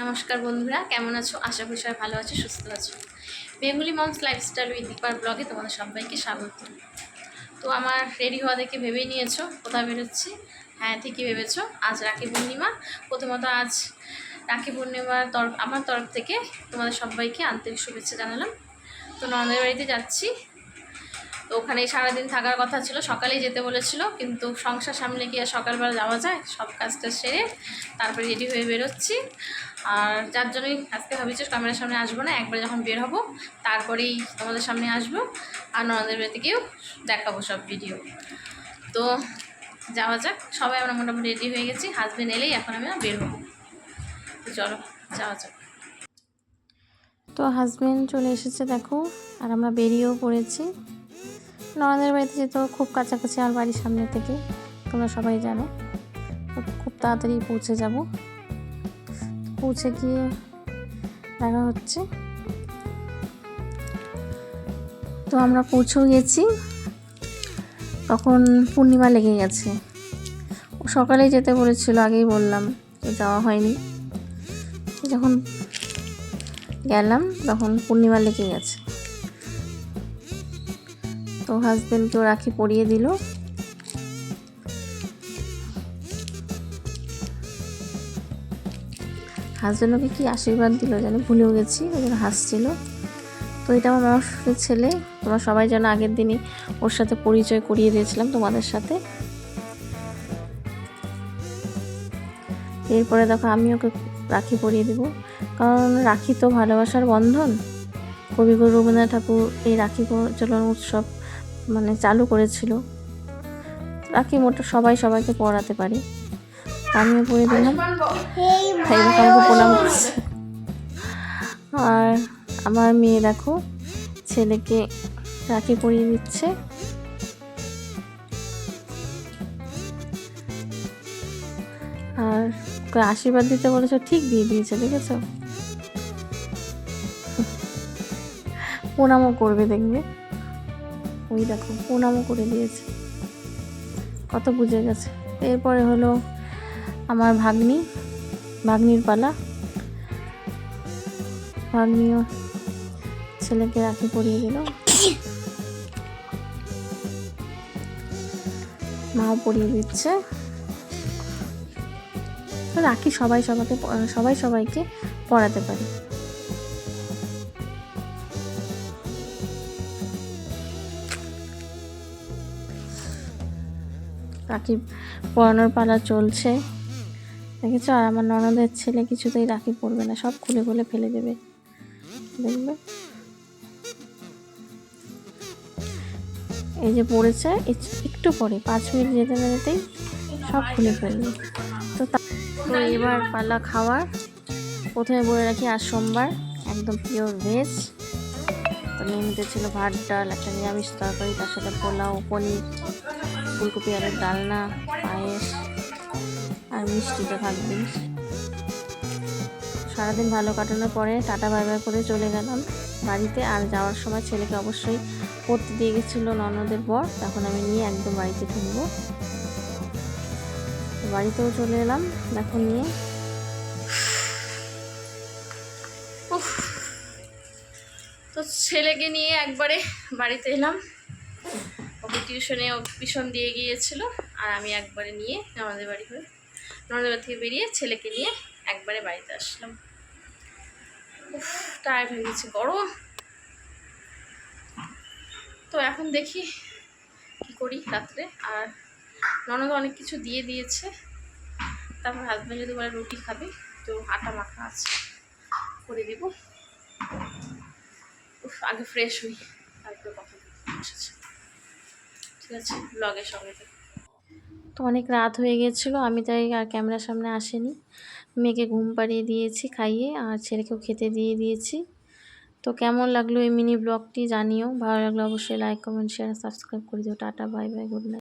নমস্কার বন্ধুরা, কেমন আছো? আশা করি সবাই ভালো আছো, সুস্থ আছো। বেঙ্গলি মমস লাইফস্টাইল উইথ দীপার ব্লগে তোমাদের সবাইকে স্বাগত। তো আমার রেডি হওয়া দেখে ভেবেই নিয়েছো, কোথায় বেরোচ্ছি? হ্যাঁ ঠিকই ভেবেছো, আজ রাখি পূর্ণিমা। প্রথমত আজ রাখি পূর্ণিমার তরফ আমার তরফ থেকে তোমাদের সবাইকে আন্তরিক শুভেচ্ছা জানালাম। তো ননদের বাড়িতে যাচ্ছি তো ওখানে সারাদিন থাকার কথা ছিল, সকালেই যেতে বলেছিল, কিন্তু সংসার সামনে আর সকালবেলা যাওয়া যায়? সব কাজটা সেরে তারপরে রেডি হয়ে বেরোচ্ছি। আর যার জন্যই আজকে ভাবিছি ক্যামেরার সামনে আসব না, একবার যখন বের হব, তারপরেই তোমাদের সামনে আসব। আর ননদের বাড়িতে গিয়েও দেখাবো সব ভিডিও তো যাওয়া যাক, সবাই আমরা মোটামুটি রেডি হয়ে গেছি হাজবেন্ড এলেই এখন আমি বের হব। তো চলো, যাওয়া যাক। তো হাজবেন্ড চলে এসেছে দেখো, আর আমরা বেরিয়েও পড়েছি। ননদের বাড়িতে যেত, খুব কাছাকাছি আমার বাড়ির সামনে থেকে, তোমরা সবাই জানো। খুব তাড়াতাড়ি পৌঁছে যাব। পৌঁছে গিয়ে দেখা হচ্ছে। তো আমরা পৌঁছেও গেছি। তখন পূর্ণিমা লেগে গেছে ও সকালেই যেতে বলেছিল, আগেই বললাম, তো যাওয়া হয়নি। যখন গেলাম, তখন পূর্ণিমা লেগে গেছে তো হাজবেন্ডকেও রাখি পরিয়ে দিল। হাজবেন্ড ওকে কি আশীর্বাদ দিল জানি, ভুলেও গেছি, ওই জন্য হাসছিল। তো এটা আমার মামার ছেলে, তোমরা সবাই যেন আগের দিনই ওর সাথে পরিচয় করিয়ে দিয়েছিলাম তোমাদের সাথে। এরপরে দেখো আমি ওকে রাখি পরিয়ে দেবো। কারণ রাখি তো ভালোবাসার বন্ধন। কবিগুরু রবীন্দ্রনাথ ঠাকুর এই রাখি প্রচলন উৎসব মানে চালু করেছিল। রাখি মোটা সবাই সবাইকে পড়াতে পারে। আমিও পড়ে দিলাম। প্রণাম করছে। আর আমার মেয়ে দেখো, ছেলেকে রাখি পরিয়ে দিচ্ছে। আর আশীর্বাদ দিতে বলেছ, ঠিক দিয়ে দিয়েছে, দেখেছ? প্রণামও করবে দেখবে। ওই দেখো, প্রণামও করে দিয়েছে। কত বুঝে গেছে। এরপরে হলো আমার ভাগ্নি, ভাগ্নির পালা। ভাগ্নিও ছেলেকে রাখি পরিয়ে দিল। মাও পরিয়ে দিচ্ছে। রাখি সবাই সবাইকে সবাই সবাইকে পড়াতে পারে। রাখি পরানোর পালা চলছে। দেখেছ? আর আমার ননদের ছেলে কিছুতেই রাখি পড়বে না, সব খুলে খুলে ফেলে দেবে। দেখবে? এই যে পড়েছে একটু পরে, পাঁচ মিনিট যেতে না যেতেই সব খুলে ফেলবে। তো এবার পালা খাওয়ার। প্রথমে বলে রাখি, আজ সোমবার, একদম পিওর ভেজ তো মেনুতে ছিল ভাত, ডাল, একটা নিরামিষ তরকারি, তার সাথে পোলাও, পনির। ফুলকপি আলুর ডালনা, পায়েস আর মিষ্টিটা থাকবে। সারাদিন ভালো কাটানোর পরে টাটা বাই করে চলে গেলাম বাড়িতে। আর যাওয়ার সময় ছেলেকে অবশ্যই পড়তে দিয়ে গেছিল ননদের পর তখন আমি নিয়ে একদম বাড়িতে ফিরবো বাড়িতেও চলে এলাম, দেখো নিয়ে। তো ছেলেকে নিয়ে একবারে বাড়িতে এলাম। ওকে টিউশনে টিউশন দিয়ে গিয়েছিল আর আমি একবারে নিয়ে আমাদের বাড়ি হয়ে আমাদের বাড়ি থেকে বেরিয়ে ছেলেকে নিয়ে একবারে বাড়িতে আসলাম। টায়ার্ড হয়ে গেছে, গরম। তো এখন দেখি কি করি রাত্রে। আর ননদ অনেক কিছু দিয়ে দিয়েছে। তারপর হাজব্যান্ড যদি বলে রুটি খাবে, তো আটা মাখা আছে, করে দিব। উফ, আগে ফ্রেশ হই, তারপরে তো অনেক রাত হয়ে গেছিল, আমি তাই আর ক্যামেরার সামনে আসেনি। মেয়েকে ঘুম পাড়িয়ে দিয়েছি খাইয়ে, আর ছেলেকেও খেতে দিয়ে দিয়েছি। তো কেমন লাগল এই মিনি ব্লগটি জানিও, ভালো লাগল অবশ্যই লাইক কমেন্ট শেয়ার সাবস্ক্রাইব করে দিও। Tata bye bye good night